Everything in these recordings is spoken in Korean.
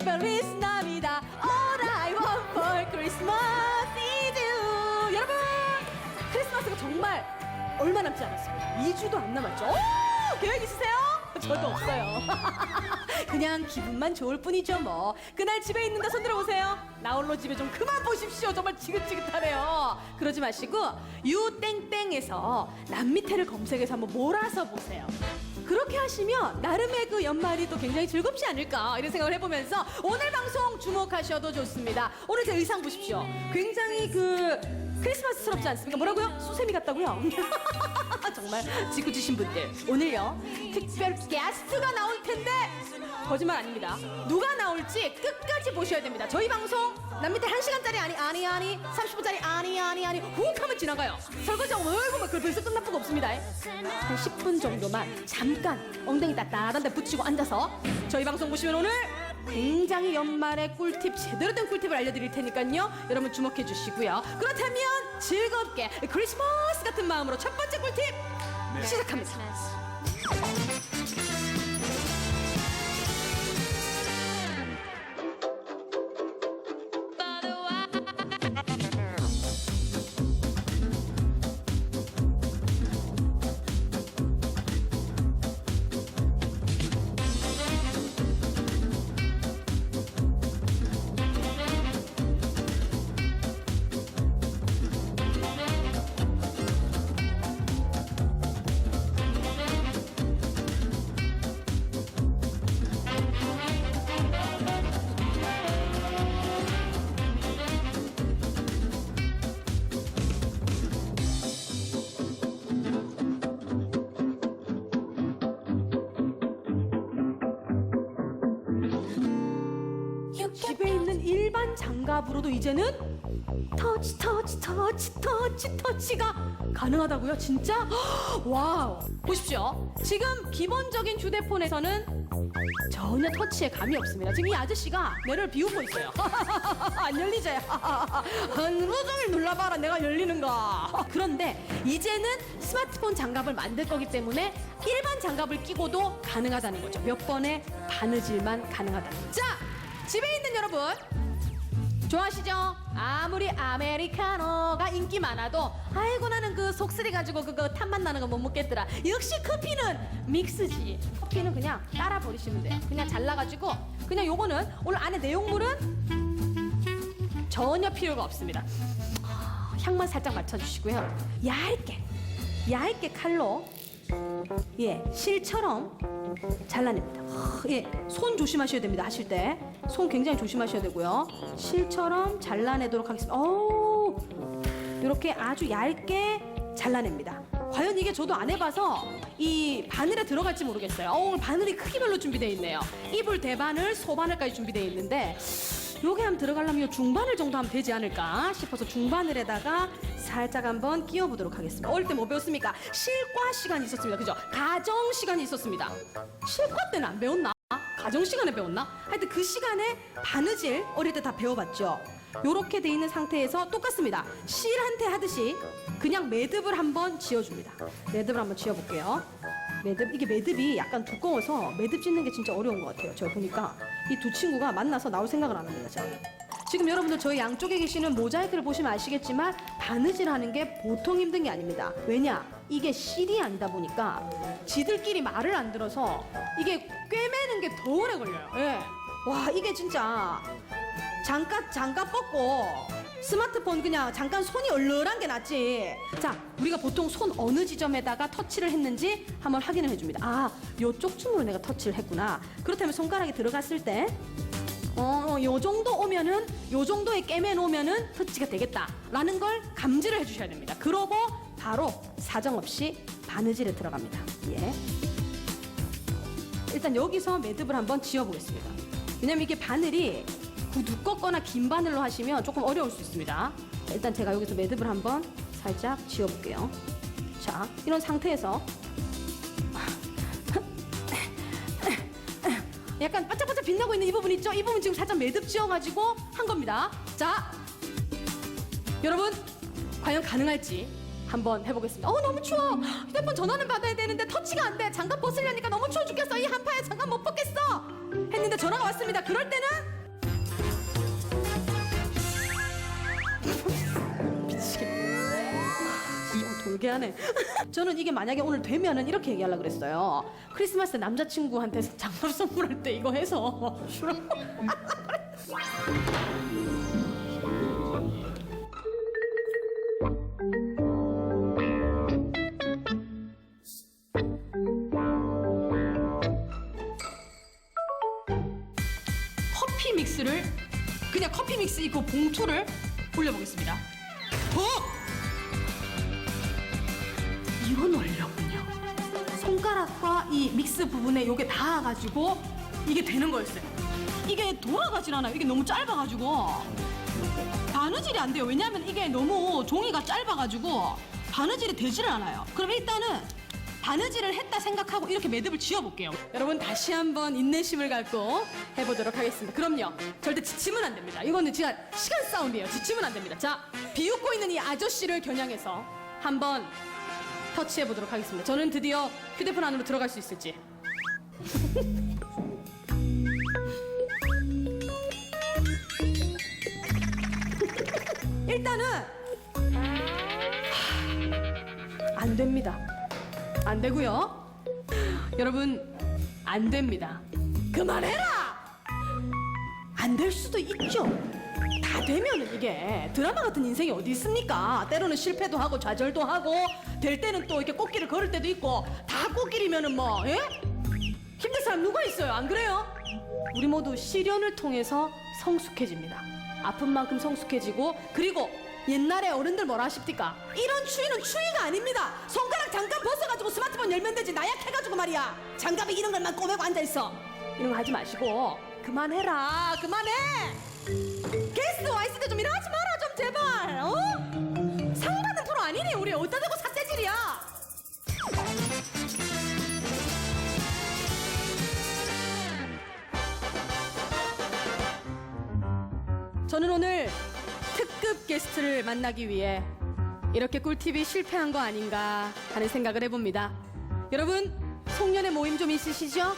Feliz Navidad. All I want for Christmas is you. 여러분, 크리스마스가 정말 얼마 남지 않았습니다. 2주도 안 남았죠. 오, 계획 있으세요? 저도 없어요. 그냥 기분만 좋을 뿐이죠 뭐. 그날 집에 있는데 손 들어보세요. 나 홀로 집에 좀 그만 보십시오. 정말 지긋지긋하네요. 그러지 마시고 유땡땡에서 남미태를 검색해서 한번 몰아서 보세요. 그렇게 하시면 나름의 그 연말이 또 굉장히 즐겁지 않을까 이런 생각을 해보면서 오늘 방송 주목하셔도 좋습니다. 오늘 제 의상 보십시오. 굉장히 그 크리스마스스럽지 않습니까? 뭐라고요? 수세미 같다고요? 정말 짓궂으신 분들 오늘요 특별 게스트가 나올 텐데 거짓말 아닙니다. 누가 나올지 끝까지 보셔야 됩니다. 저희 방송 남밑에 1시간짜리 아니 아니 아니 30분짜리 아니 아니 아니 훅 하면 지나가요. 설거지하고 얼굴 막 벌써 끝날 거 없습니다. 한 10분 정도만 잠깐 엉덩이 따뜻한 데 붙이고 앉아서 저희 방송 보시면 오늘 굉장히 연말의 꿀팁 제대로 된 꿀팁을 알려드릴 테니까요. 여러분 주목해 주시고요. 그렇다면 즐겁게 크리스마스 같은 마음으로 첫 번째 꿀팁 시작합니다 일반 장갑으로도 이제는 터치 터치 터치 터치 터치가 가능하다고요? 진짜? 와우! 보십시오. 지금 기본적인 휴대폰에서는 전혀 터치에 감이 없습니다. 지금 이 아저씨가 뇌를 비우고 있어요. 안 열리지? 하루 종일 눌러봐라 내가 열리는가. 그런데 이제는 스마트폰 장갑을 만들 거기 때문에 일반 장갑을 끼고도 가능하다는 거죠. 몇 번의 바느질만 가능하다는 거죠. 자! 집에 있는 여러분 좋아하시죠? 아무리 아메리카노가 인기 많아도 아이고 나는 그 속쓰리 가지고 그거 탄맛 나는 거 못 먹겠더라. 역시 커피는 믹스지. 커피는 그냥 따라 버리시면 돼요. 그냥 잘라가지고 그냥 요거는 오늘 안에 내용물은 전혀 필요가 없습니다. 향만 살짝 맞춰주시고요. 얇게 얇게 칼로 예 실처럼 잘라냅니다. 아, 예, 손 조심하셔야 됩니다. 하실 때. 손 굉장히 조심하셔야 되고요. 실처럼 잘라내도록 하겠습니다. 오, 이렇게 아주 얇게 잘라냅니다. 과연 이게 저도 안 해봐서 이 바늘에 들어갈지 모르겠어요. 어, 오늘 바늘이 크기별로 준비되어 있네요. 이불 대바늘, 소바늘까지 준비되어 있는데 요게 한번 들어가려면 요 중바늘 정도 하면 되지 않을까 싶어서 중바늘에다가 살짝 한번 끼워보도록 하겠습니다. 어릴 때 뭐 배웠습니까? 실과 시간이 있었습니다. 그죠? 가정 시간이 있었습니다. 실과 때는 안 배웠나? 가정 시간에 배웠나? 하여튼 그 시간에 바느질 어릴 때 다 배워봤죠. 요렇게 돼 있는 상태에서 똑같습니다. 실한테 하듯이 그냥 매듭을 한번 지어줍니다. 매듭을 한번 지어볼게요. 매듭 이게 매듭이 약간 두꺼워서 매듭 짓는 게 진짜 어려운 것 같아요. 제가 보니까 이 두 친구가 만나서 나올 생각을 안 합니다. 제가. 지금 여러분들 저희 양쪽에 계시는 모자이크를 보시면 아시겠지만 바느질 하는 게 보통 힘든 게 아닙니다. 왜냐? 이게 실이 아니다 보니까 지들끼리 말을 안 들어서 이게 꿰매는 게 더 오래 걸려요. 예. 와 이게 진짜 장갑 장갑 벗고 스마트폰 그냥 잠깐 손이 얼얼한 게 낫지. 자, 우리가 보통 손 어느 지점에다가 터치를 했는지 한번 확인을 해줍니다. 아, 요쪽쯤으로 내가 터치를 했구나. 그렇다면 손가락이 들어갔을 때, 어, 요 정도 오면은, 요 정도에 깨매 놓으면은 터치가 되겠다 라는 걸 감지를 해주셔야 됩니다. 그러고 바로 사정없이 바느질에 들어갑니다. 예. 일단 여기서 매듭을 한번 지어보겠습니다. 왜냐면 이게 바늘이 구- 두껍거나 긴 바늘로 하시면 조금 어려울 수 있습니다. 일단 제가 여기서 매듭을 한번 살짝 지어볼게요. 자, 이런 상태에서 약간 반짝반짝 빛나고 있는 이 부분 있죠? 이 부분 지금 살짝 매듭 지어가지고 한 겁니다. 자, 여러분 과연 가능할지 한번 해보겠습니다. 어 너무 추워. 휴대폰 전화는 받아야 되는데 터치가 안 돼. 장갑 벗으려니까 너무 추워 죽겠어. 이 한파에 장갑 못 벗겠어. 했는데 전화가 왔습니다. 그럴 때는 좀 돌게 하네. 저는 이게 만약에 오늘 되면은 이렇게 얘기하려고 그랬어요. 크리스마스 때 남자친구한테 장갑 선물할 때 이거 해서 주라고. 커피 믹스를 그냥 커피 믹스 있고 봉투를 올려보겠습니다. 어? 이건 원료군요. 손가락과 이 믹스 부분에 요게 닿아가지고 이게 되는 거였어요. 이게 돌아가질 않아요. 이게 너무 짧아가지고 바느질이 안 돼요. 왜냐하면 이게 너무 종이가 짧아가지고 바느질이 되지를 않아요. 그럼 일단은 바느질을 했다 생각하고 이렇게 매듭을 지어볼게요. 여러분 다시 한번 인내심을 갖고 해보도록 하겠습니다. 그럼요. 절대 지치면 안 됩니다. 이거는 진짜 시간 싸움이에요. 지치면 안 됩니다. 자, 비웃고 있는 이 아저씨를 겨냥해서 한번 터치해 보도록 하겠습니다. 저는 드디어 휴대폰 안으로 들어갈 수 있을지. 일단은 하, 안 됩니다. 안 되고요. 여러분 안 됩니다. 그만해라. 안 될 수도 있죠. 다 되면은 이게 드라마 같은 인생이 어디 있습니까? 때로는 실패도 하고 좌절도 하고 될 때는 또 이렇게 꽃길을 걸을 때도 있고 다 꽃길이면은 뭐 예? 힘들 사람 누가 있어요? 안 그래요? 우리 모두 시련을 통해서 성숙해집니다. 아픈 만큼 성숙해지고 그리고 옛날에 어른들 뭐라 하십니까? 이런 추위는 추위가 아닙니다. 손가락 잠깐 벗어가지고 스마트폰 열면 되지 나약해가지고 말이야. 장갑에 이런 것만 꼬매고 앉아 있어. 이런 거 하지 마시고 그만해라. 그만해. 게스트 와 있을 때좀 이러지 마라 좀 제발. 어? 상 받는 프로 아니니 우리 어디다 대고 삿대질이야. 저는 오늘 특급 게스트를 만나기 위해 이렇게 꿀팁이 실패한 거 아닌가 하는 생각을 해봅니다. 여러분, 송년회 모임 좀 있으시죠?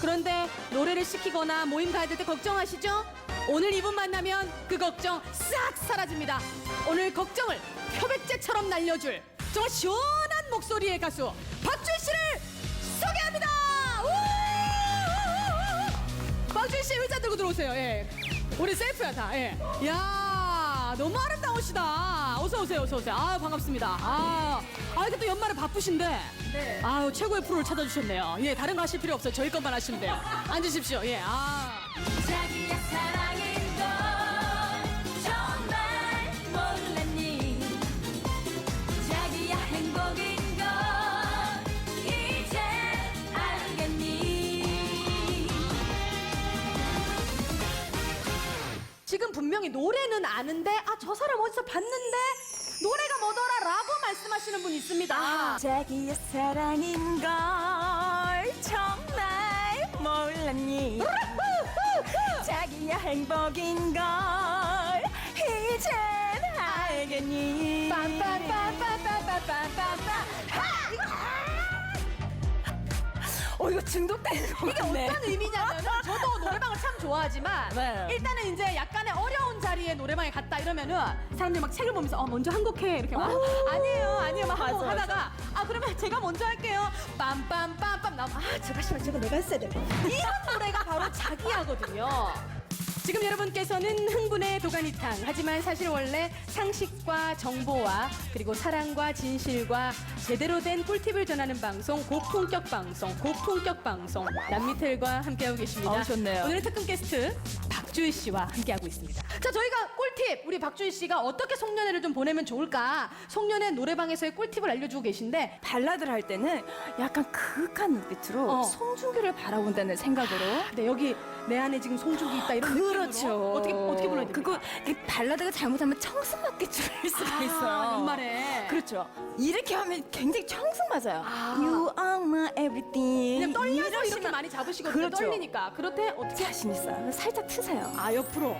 그런데 노래를 시키거나 모임 가야 될 때 걱정하시죠? 오늘 이분 만나면 그 걱정 싹 사라집니다. 오늘 걱정을 표백제처럼 날려줄 정말 시원한 목소리의 가수 박준 씨를 소개합니다. 우! 박준 씨 의자 들고 들어오세요. 예. 우리 셀프야 다. 예. 야 너무 아름다우시다. 어서 오세요, 어서 오세요. 아 반갑습니다. 아, 아 이게 또 연말에 바쁘신데. 네. 아 최고의 프로를 찾아주셨네요. 예, 다른 거 하실 필요 없어요. 저희 것만 하시면 돼요. 앉으십시오. 예, 아. 자기 분명히 노래는 아는데 아 저 사람 어디서 봤는데? 노래가 뭐더라라고 말씀하시는 분 있습니다. 자기야 사랑인 걸 정말 몰랐니? 자기야 행복인 걸 이젠 알겠니? 어 이거 중독되는 거 이게 어떤 의미냐면 저도 노래방을 참 좋아하지만 네. 일단은 이제 약간의 어려 운 자리에 노래방에 갔다 이러면은 사람들이 막 책을 보면서 어 먼저 한 곡 해 이렇게 막 아니에요 아니에요 막 하고 맞아. 하다가 아 그러면 제가 먼저 할게요 빰빰빰빰 나아 저거 씨발 저거 내가 했어야 돼 이런 노래가 바로 자기야거든요. 지금 여러분께서는 흥분의 도가니탕 하지만 사실 원래 상식과 정보와 그리고 사랑과 진실과 제대로 된 꿀팁을 전하는 방송 고품격 방송 고품격 방송 남미텔과 함께하고 계십니다. 어, 좋네요. 오늘의 특급 게스트 박주희 씨와 함께하고 있습니다. 자 저희가 꿀팁 우리 박주희 씨가 어떻게 송년회를 좀 보내면 좋을까 송년회 노래방에서의 꿀팁을 알려주고 계신데 발라드를 할 때는 약간 그윽한 눈빛으로 어. 송중기를 바라본다는 생각으로 네 여기 내 안에 지금 송중기 있다 이런 느낌으로 그렇죠. 어떻게 어떻게 불러야 됩니까? 그거 그 발라드가 잘못하면 청승맞게 줄일 수가 아, 있어요. 연말에. 그렇죠. 이렇게 하면 굉장히 청승 맞아요. 아. You are my everything. 그냥 떨려서 이렇게 이러시면 많이 잡으시거든요. 그렇죠. 떨리니까. 그렇대 어떻게? 자신 있어요. 살짝 트세요. 아 옆으로.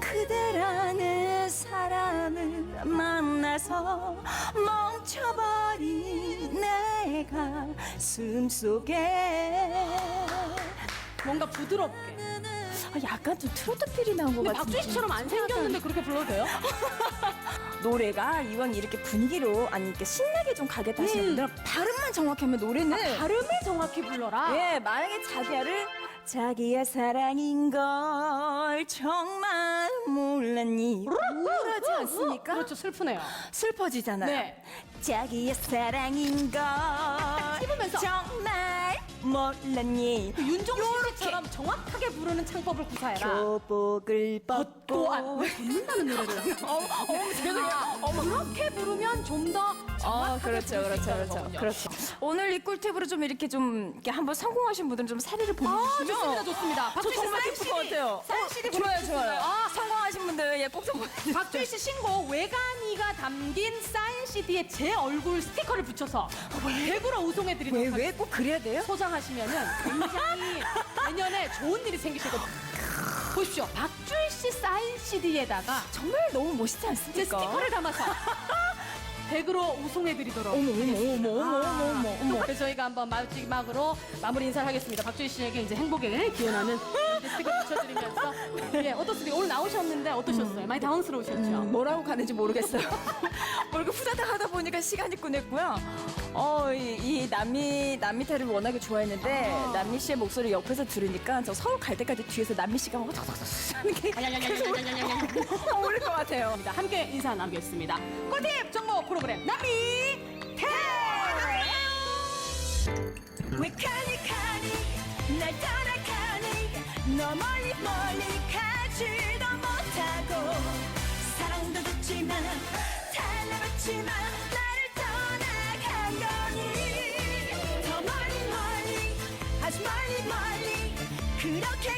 그대라는 사람을 만나서 멈춰버린 내내 가슴 속에 뭔가 부드럽게. 아, 약간 좀 트로트 필이 나온 것 근데 같은데 박주희 씨처럼 안 생겼는데 그렇게 불러도 돼요? 노래가 이왕 이렇게 분위기로 아니 이렇게 신나게 좀 가겠다 하시는 음. 분들은 발음만 정확하면 노래는 발음을 정확히 불러라. 예 만약에 자기야를 자기야 사랑인 걸 정말 몰랐니 우울하지 않습니까? 그렇죠, 슬프네요. 슬퍼지잖아요 네. 자기야 사랑인 걸 씹으면서. 정말 몰랐니 윤종신 씨처럼 정확하게 부르는 창법을 구사해라. 교복을 벗고 또 아, 왜 듣는다는 노래를. 어머, 어머, 죄송해요. 어머, 그렇게 부르면 좀 더 어, 그렇죠, 그렇죠, 그렇죠. 그렇죠. 오늘 이 꿀팁으로 좀 이렇게 좀 이렇게 한번 성공하신 분들은 좀 사례를 보내주시면 좋습니다, 좋습니다. 저 박주희 씨 정말 기쁠 것 같아요. 사인 CD 좋아요, 보내주셨어요. 좋아요. 아, 성공하신 분들 예, 꼭좀 보내주세요. 박주희 씨 신곡 외관이가 담긴 사인 CD에 제 얼굴 스티커를 붙여서 대구로 우송해드리도록 왜. 왜 꼭 그래야 돼요? 소장하시면은 굉장히 내년에 좋은 일이 생기실 겁니다. 보십시오. 박주희 씨 사인 CD에다가 정말 너무 멋있지 제 않습니까? 스티커를 담아서 댁으로 우송해드리도록 어머, 어머, 어머, 어머, 어머, 어머, 어머. 그래서 저희가 한번 마지막으로 마무리 인사를 하겠습니다. 박주희 씨에게 이제 행복에 기원하는 이제 스티커 붙여드리면서 예 어떻습니까? 오늘 나오셨는데 어떠셨어요? 많이 당황스러우셨죠? 뭐라고 가는지 모르겠어요. 뭐 이렇게 후다닥 하다 보니까 시간이 끝냈고요. 어, 이, 이 남미, 남미타를 워낙에 좋아했는데, 아. 남미 씨의 목소리 옆에서 들으니까 저 서울 갈 때까지 뒤에서 남미 씨가 막 탁탁탁 하는 게 계속 어울릴 것 같아요. 함께 인사 나누겠습니다. 꿀팁 정보 프로 그램. 나비 태왜 가니 가니 날 떠나가니 너 멀리 멀리 가지도 못하고. 사랑도 줬지만 달라붙지만 나를 떠나간 거니. 더 멀리 멀리 아주 멀리 멀리 그렇게